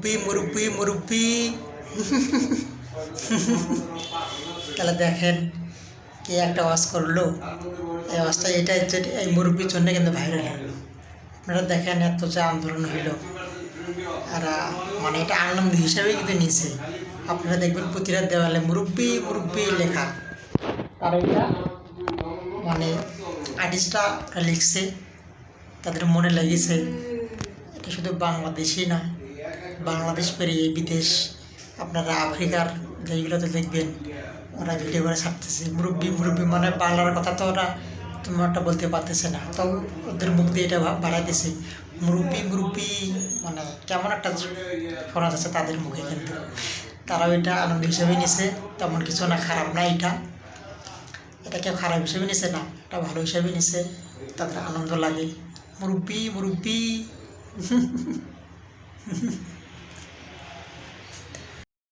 মুরব্বি মুরব্বি মুরব্বি। তাহলে দেখেন কে একটা ওয়াজ করল। এই ওয়াজটা এটা এই মুরব্বির জন্য কিন্তু ভাইরাল হলো। আপনারা দেখেন এত যে আন্দোলন হইল আর মানে এটা আনন্দ হিসাবে কিন্তু নিছে আপনারা দেখবেন প্রতিটা দেওয়ালে মুরব্বি মুরব্বি লেখা। আর এটা মানে আর্টিস্টরা লিখছে। তাদের মনে লেগেছে। এটা শুধু বাংলাদেশই না বাংলাদেশ পেরিয়ে বিদেশ, আপনারা আফ্রিকার যেগুলোতে দেখবেন, ওরা ভিডিও করে ছাড়তেছে। মুরব্বি মুরব্বি মানে বাংলার কথা তো ওরা তোমারটা বলতে পারতেছে না। তো ওদের মুখ দিয়ে এটা বাড়াইতেছে মুরব্বি মুরব্বি মানে কেমন একটা শোনা যাচ্ছে তাদের মুখে কিন্তু। তারাও এটা আনন্দ হিসেবে নিছে, তেমন কিছু না, খারাপ না এটা। এটা কেউ খারাপ হিসেবে নিছে না, এটা ভালো হিসেবে নিছে। তাদের আনন্দ লাগে। মুরব্বি মুরব্বি।